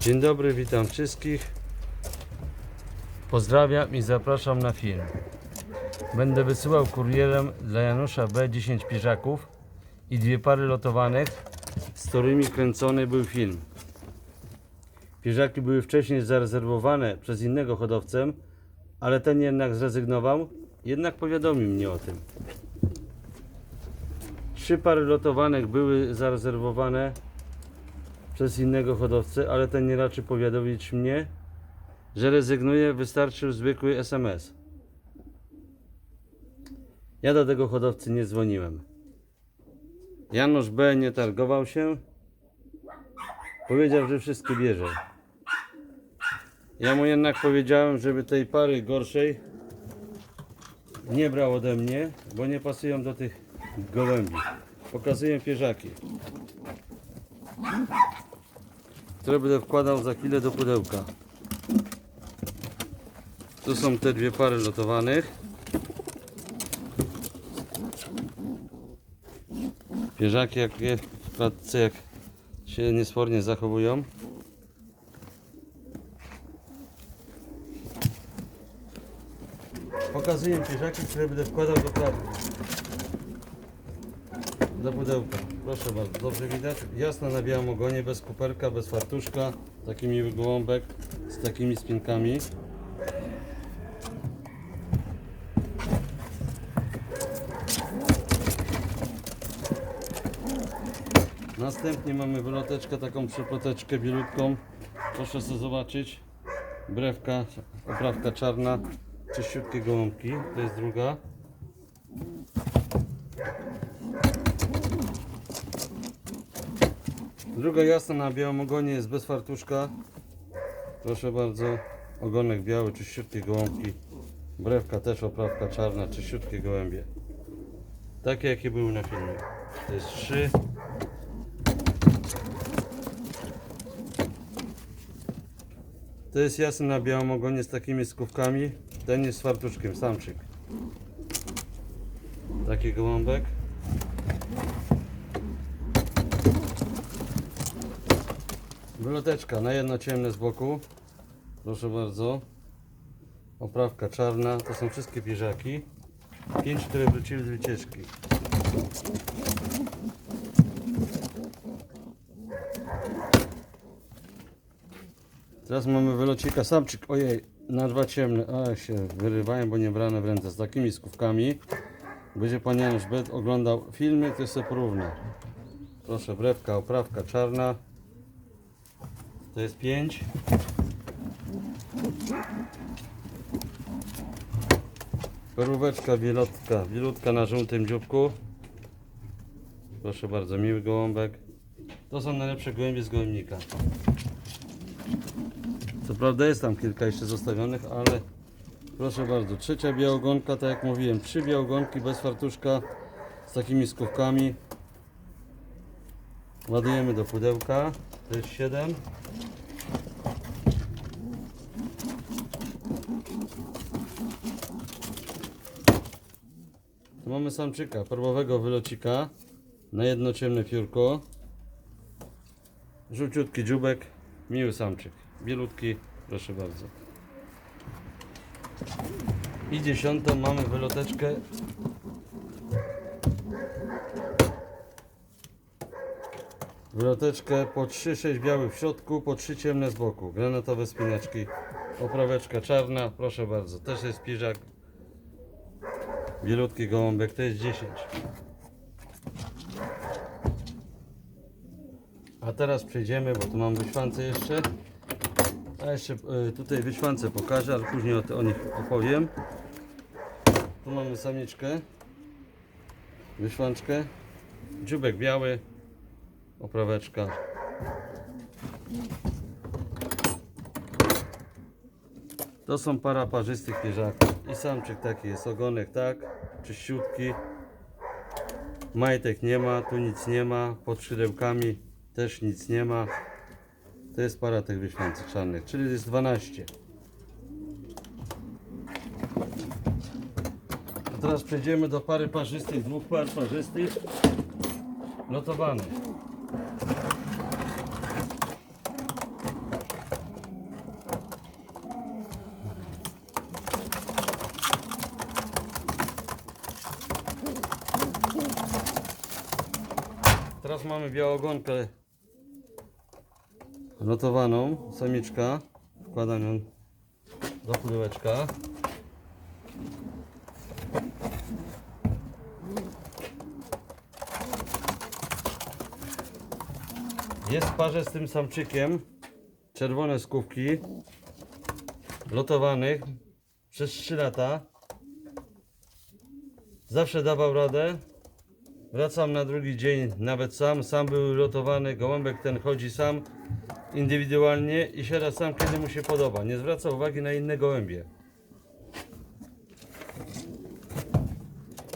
Dzień dobry, witam wszystkich. Pozdrawiam i zapraszam na film. Będę wysyłał kurierem dla Janusza B 10 piżaków i dwie pary lotowanych, z którymi kręcony był film. Piżaki były wcześniej zarezerwowane przez innego hodowcę, ale ten jednak zrezygnował, jednak powiadomił mnie o tym. Trzy pary lotowanych były zarezerwowane przez innego hodowcę, ale ten nie raczy powiadomić mnie, że rezygnuje, wystarczył zwykły SMS. Ja do tego hodowcy nie dzwoniłem. Janusz B. nie targował się. Powiedział, że wszystkie bierze. Ja mu jednak powiedziałem, żeby tej pary gorszej nie brał ode mnie, bo nie pasują do tych gołębi. Pokazuję pierzaki które będę wkładał za chwilę do pudełka. Tu są te dwie pary lotowanych. Pierzaki jak je w klatce jak się niesfornie zachowują. Pokazuję pierzaki, które będę wkładał do klatki. Do pudełka. Proszę bardzo, dobrze widać. Jasna na białym ogonie, bez kuperka, bez fartuszka. Taki miły gołąbek z takimi spinkami. Następnie mamy wyloteczkę, taką przeploteczkę bielutką. Proszę sobie zobaczyć. Brewka, oprawka czarna, czyściutkie gołąbki. To jest druga. Druga jasna na białym ogonie jest bez fartuszka. Proszę bardzo. Ogonek biały, czyściutkie gołąbki. Brewka też oprawka czarna, czyściutkie gołębie. Takie jakie były na filmie. To jest trzy. To jest jasny na białym ogonie z takimi skówkami. Ten jest z fartuszkiem, samczyk. Taki gołąbek. Wyloteczka na jedno ciemne z boku. Proszę bardzo. Oprawka czarna. To są wszystkie pierzaki. Pięć, które wróciły z wycieczki. Teraz mamy wylocika samczyk. Ojej, na dwa ciemne. A się wyrywają, bo nie brane w ręce. Z takimi skówkami. Będzie pan Janusz Bet oglądał filmy, to sobie porówna. Proszę, brewka, oprawka czarna. To jest 5. Peróweczka wielotka, wielutka na żółtym dzióbku. Proszę bardzo, miły gołąbek. To są najlepsze gołębie z gołębnika. Co prawda jest tam kilka jeszcze zostawionych, ale proszę bardzo. Trzecia białogonka, tak jak mówiłem, trzy białogonki bez fartuszka z takimi skówkami. Ładujemy do pudełka. To jest 7. mamy samczyka, perłowego wylocika na jedno ciemne piórko. Żółciutki dziubek, miły samczyk. Bielutki, proszę bardzo. I dziesiątą mamy wyloteczkę Wyloteczkę po 3-6 białych w środku, po 3 ciemne z boku. Granatowe spinaczki. Opraweczka czarna, proszę bardzo. Też jest piżak. Bielutki gołąbek, to jest 10. A teraz przejdziemy, bo tu mam wyśwance jeszcze. A jeszcze y, tutaj wyśwance pokażę, ale później o, o nich opowiem. Tu mamy samiczkę. Wyśwanczkę. Dziubek biały opraweczka. To są para parzystych pierzaków. I samczyk taki jest, ogonek tak, czyściutki. Majtek nie ma, tu nic nie ma, pod szydełkami też nic nie ma. To jest para tych wyświęcych czarnych, czyli jest 12. A teraz przejdziemy do pary parzystych, dwóch par parzystych lotowanych. Teraz mamy białogonkę lotowaną, samiczka. Wkładam ją do pudełeczka. Jest w parze z tym samczykiem czerwone skówki lotowanych przez 3 lata. Zawsze dawał radę. Wracam na drugi dzień, nawet sam. Sam był lotowany, gołąbek ten chodzi sam indywidualnie i siada sam, kiedy mu się podoba. Nie zwraca uwagi na inne gołębie.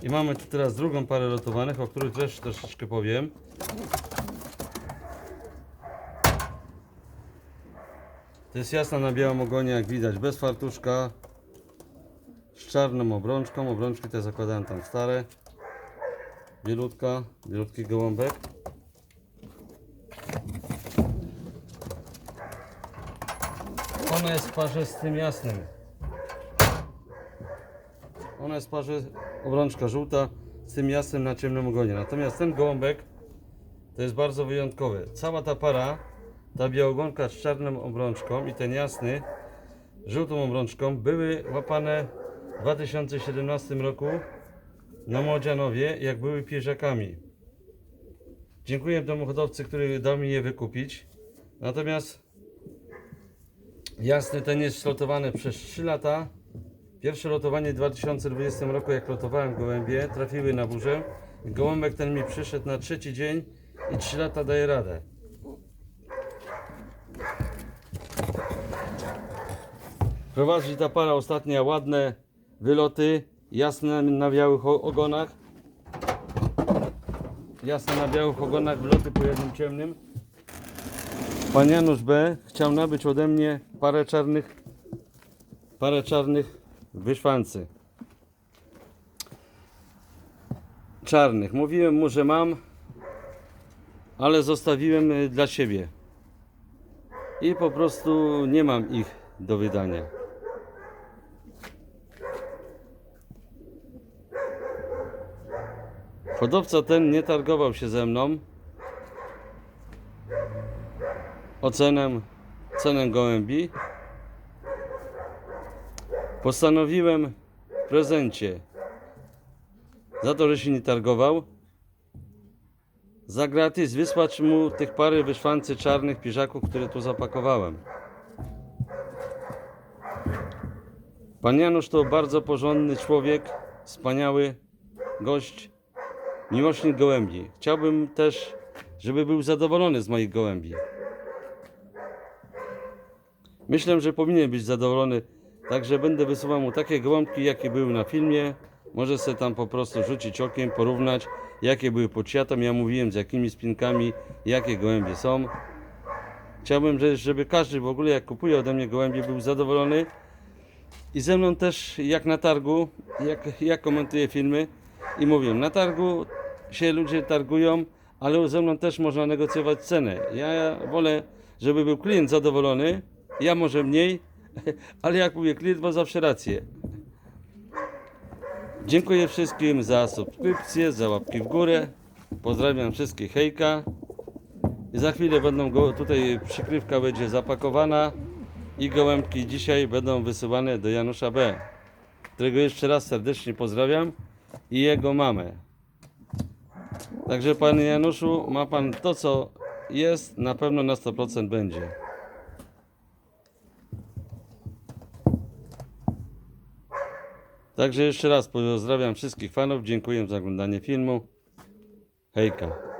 I mamy tu teraz drugą parę lotowanych, o których też troszeczkę powiem. To jest jasna na białym ogonie, jak widać, bez fartuszka, z czarną obrączką. Obrączki te zakładałem tam stare. Bielutka, bielutki gołąbek. Ona jest w parze z tym jasnym. Ona jest w parze obrączka żółta z tym jasnym na ciemnym ogonie. Natomiast ten gołąbek to jest bardzo wyjątkowy. Cała ta para, ta białogonka z czarną obrączką i ten jasny żółtą obrączką były łapane w 2017 roku na Młodzianowie, jak były pierzakami. Dziękuję temu hodowcy, który dał mi je wykupić. Natomiast jasny ten jest lotowany przez 3 lata. Pierwsze lotowanie w 2020 roku, jak lotowałem gołębie, trafiły na burzę. Gołąbek ten mi przyszedł na trzeci dzień i 3 lata daje radę. Prowadzi ta para ostatnia ładne wyloty, jasne na białych ogonach. Jasne na białych ogonach, wyloty po jednym ciemnym. Pan Janusz B. chciał nabyć ode mnie parę czarnych, parę czarnych wyszwancy. Czarnych. Mówiłem mu, że mam, ale zostawiłem y, dla siebie. I po prostu nie mam ich do wydania. Hodowca ten nie targował się ze mną. Ocenem, cenę gołębi. Postanowiłem w prezencie za to, że się nie targował za gratis wysłać mu tych parę wyszwancy czarnych piżaków, które tu zapakowałem. Pan Janusz to bardzo porządny człowiek, wspaniały gość, miłośnik gołębi. Chciałbym też, żeby był zadowolony z moich gołębi. Myślę, że powinien być zadowolony, także będę wysyłał mu takie gołąbki, jakie były na filmie. Może sobie tam po prostu rzucić okiem, porównać, jakie były pod siatą. Ja mówiłem z jakimi spinkami, jakie gołębie są. Chciałbym, że- żeby każdy w ogóle, jak kupuje ode mnie gołębie, był zadowolony. I ze mną też, jak na targu, jak, jak komentuję filmy i mówię, na targu się ludzie targują, ale ze mną też można negocjować cenę. Ja wolę, żeby był klient zadowolony, ja może mniej, ale jak mówię, klient ma zawsze rację. Dziękuję wszystkim za subskrypcję, za łapki w górę. Pozdrawiam wszystkich, hejka. I za chwilę będą go, tutaj przykrywka będzie zapakowana i gołębki dzisiaj będą wysyłane do Janusza B., którego jeszcze raz serdecznie pozdrawiam i jego mamę. Także panie Januszu, ma pan to co jest, na pewno na 100% będzie. Także jeszcze raz pozdrawiam wszystkich fanów, dziękuję za oglądanie filmu. Hejka.